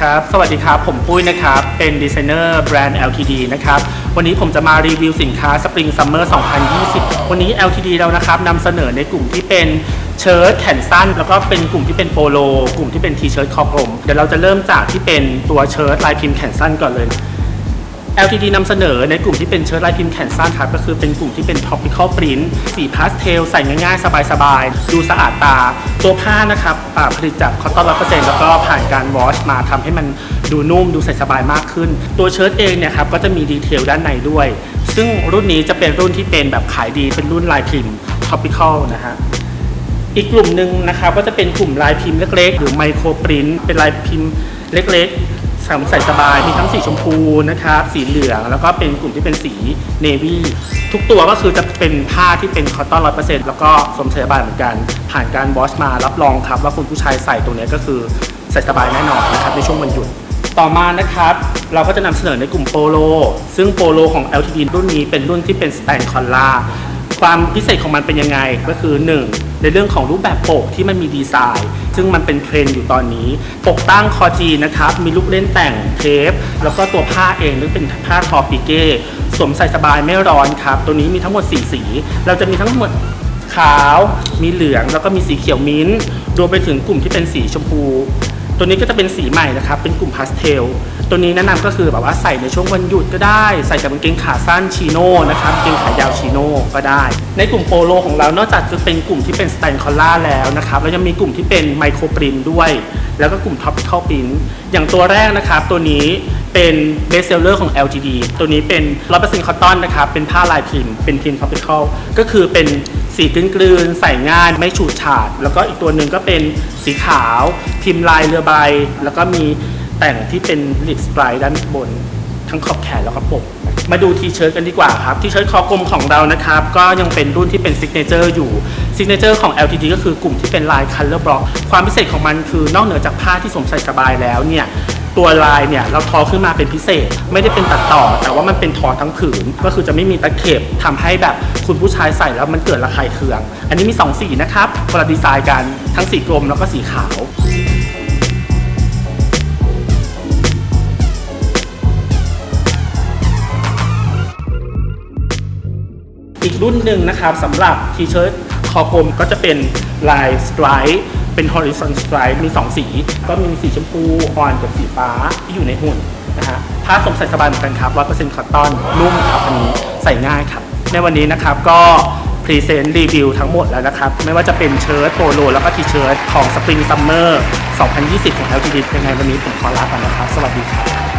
ครับ สวัสดีครับ ผมปุ้ยนะครับ เป็นดีไซเนอร์แบรนด์ LTD นะครับ วันนี้ผมจะมารีวิวสินค้า Spring Summer 2020 วันนี้ LTD เรานะครับนำเสนอในกลุ่มที่เป็นเชิ้ตแขนสั้น แล้วก็เป็นกลุ่มที่เป็นโปโล กลุ่มที่เป็นทีเชิ้ตคอกลม เดี๋ยวเราจะเริ่มจากที่เป็นตัวเชิ้ตลายพิมพ์แขนสั้นก่อนเลย LTD นำเสนอในกลุ่มที่เป็นเชิ้ตลายพิมพ์แขนสั้นครับก็คือเป็นกลุ่มที่เป็น topical print สีพาสเทลใส่ง่ายๆ สบายๆ ดูสะอาดตา ตัวผ้านะครับผลิตจากคอตตอนร้อเปอร์เซ็นต์แล้วก็ผ่านการวอชมาทำให้มันดูนุ่มดูใส่สบายมากขึ้น ตัวเชิ้ตเองเนี่ยครับก็จะมีดีเทลด้านในด้วย ซึ่งรุ่นนี้จะเป็นรุ่นที่เป็นแบบขายดีเป็นรุ่นลายพิมพ์ topical นะฮะอีกกลุ่มหนึ่งนะครับก็จะเป็นกลุ่มลายพิมพ์เล็กๆ หรือไมโครปรินท์เป็นลายพิมพ์เล็กๆ สามใส่สบายมีทั้งสีชมพูนะครับสีเหลืองแล้วก็เป็นกลุ่มที่เป็นสีเนวี่ทุกตัวก็คือจะเป็นผ้าที่เป็นคอตตอนร้อยเปอร์เซ็นต์แล้วก็สวมใส่สบายเหมือนกัน ผ่านการวอชมารับรองครับ ว่าคุณผู้ชายใส่ตัวนี้ก็คือใส่สบายแน่นอนนะครับในช่วงวันหยุดต่อมานะครับ เราก็จะนำเสนอในกลุ่มโปโล ซึ่งโปโลของ LTD รุ่นนี้เป็นรุ่นที่เป็นสแตนคอลล่าความพิเศษของมันเป็นยังไงก็คือ 1. ในเรื่องของรูปแบบปกที่มันมีดีไซน์ ซึ่งมันเป็นเทรนด์อยู่ตอนนี้ปกตั้งคอจีนะครับ มีลูกเล่นแต่งเทป แล้วก็ตัวผ้าเองนึกเป็นผ้าทอปิเก้สวมใส่สบายไม่ร้อนครับ ตัวนี้มีทั้งหมด 4 สี เราจะมีทั้งหมดขาว มีเหลือง แล้วก็มีสีเขียวมิ้นท์รวมไปถึงกลุ่มที่เป็นสีชมพู ตัวนี้ก็จะเป็นสีใหม่นะครับ เป็นกลุ่มพาสเทล ตัวนี้แนะนำก็คือแบบว่าใส่ในช่วงวันหยุดก็ได้ ใส่กับกางเกงขาสั้นชิโน่นะครับกางเกงขายาวชิโน่ก็ได้ ในกลุ่มโปโลของเรา นอกจากจะเป็นกลุ่มที่เป็นสแตนคอลล่าแล้วนะครับแล้วยังมีกลุ่มที่เป็นไมโครปรินด้วย แล้วก็กลุ่มท็อปปิคอลปรินอย่างตัวแรกนะครับ ตัวนี้เป็นเบสเซลเลอร์ของ LGD ตัวนี้เป็น100%คอตตอนนะครับ เป็นผ้าลายพิมพ์ เป็นพิมพ์ท็อปปิคอลก็คือเป็นสีกลืนๆใส่ง่ายไม่ฉูดฉาด แล้วก็อีกตัวหนึ่งก็เป็นสีขาว พิมพ์ลายเรือใบ แล้วก็มี แต่งที่เป็นลิปสไตร์ด้านบน ทั้งขอบแขนแล้วก็ปก มาดูทีเชิ้ตกันดีกว่าครับ ทีเชิ้ตคอกลมของเรานะครับ ก็ยังเป็นรุ่นที่เป็นซิกเนเจอร์อยู่ซิกเนเจอร์ของ LTD ก็คือกลุ่มที่เป็นลาย Color Block ความพิเศษของมันคือนอกเหนือจากผ้าที่สวมใส่สบายแล้วเนี่ยตัวลายเนี่ยเราทอขึ้นมาเป็นพิเศษ ไม่ได้เป็นตัดต่อ แต่ว่ามันเป็นทอทั้งผืน ก็คือจะไม่มีตะเข็บทำให้แบบคุณผู้ชายใส่แล้วมันเกิดระคายเคือง อันนี้มี 2 สีนะครับคนละดีไซน์กันทั้งสีกลมแล้วก็สีขาว อีกรุ่นหนึ่งนะครับสำหรับทีเชิ้ตคอกลมก็จะเป็นลายสไตร์เป็น horizontal stripe มี 2 สี ก็มีสีชมพูอ่อนกับสีฟ้าที่อยู่ในหุ่นนะฮะผ้าสมใส่สบายเหมือนกันครับ 100%คอตตอนนุ่มครับอันนี้ใส่ง่ายครับ ในวันนี้นะครับก็พรีเซนต์รีวิวทั้งหมดแล้วนะครับ ไม่ว่าจะเป็นเชิ้ตโปโลแล้วก็ทีเชิ้ตของ Spring Summer 2020 ของ LTD ยังไงวันนี้ผมขอลาไปนะครับ สวัสดีครับ